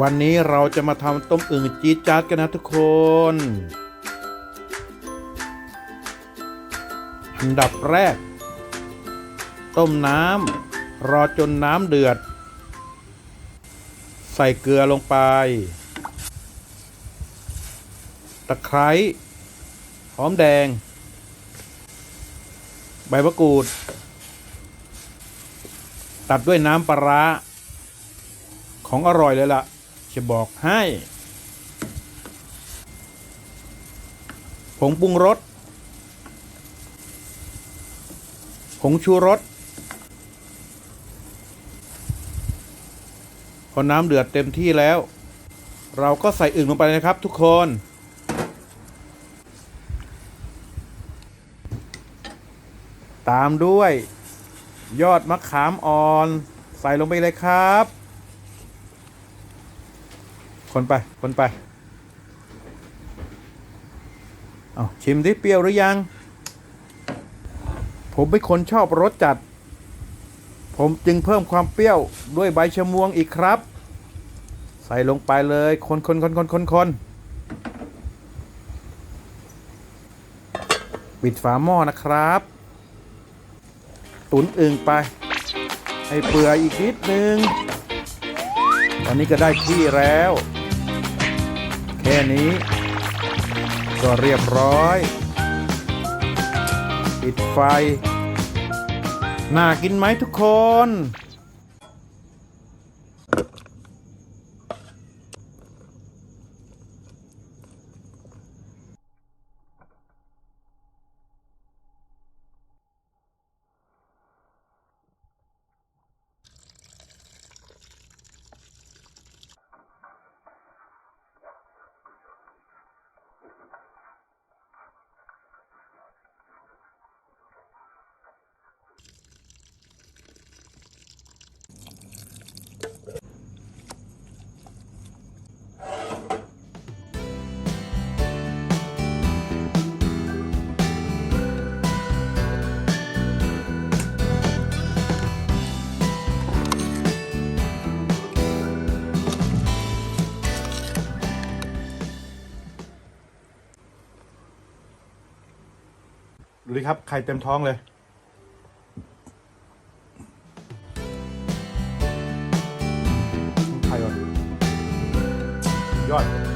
วันนี้เราจะมาทำต้มอึ่งจี๊ดจ๊าดกันนะทุกคน อันดับแรก ต้มน้ำรอจนน้ำเดือด ใส่เกลือลงไป ตะไคร้หอมแดง ใบมะกรูด ตัดด้วยน้ำปลาร้าของอร่อยเลยล่ะ จะบอกให้ ผงปรุงรส ผงชูรส พอน้ำเดือดเต็มที่แล้ว เราก็ใส่อึ่งลงไปนะครับทุกคนตามด้วย ยอดมะขามอ่อน ใส่ลงไปเลยครับ คนไป คนไป เอาชิมดิเปรี้ยวหรือยัง ผมเป็นคนชอบรสจัด ผมจึงเพิ่มความเปรี้ยวด้วยใบชะมวงอีกครับ ใส่ลงไปเลย คนคนคนคนคนคนปิดฝาหม้อนะครับ ตุนอึ่งไป ให้เปื่อยอีกนิดนึง ตอนนี้ก็ได้ที่แล้ว แค่นี้ ก็เรียบร้อย ปิดไฟ น่ากินไหมทุกคน ดูดิครับไข่เต็มท้องเลยไข่ก่อนยอด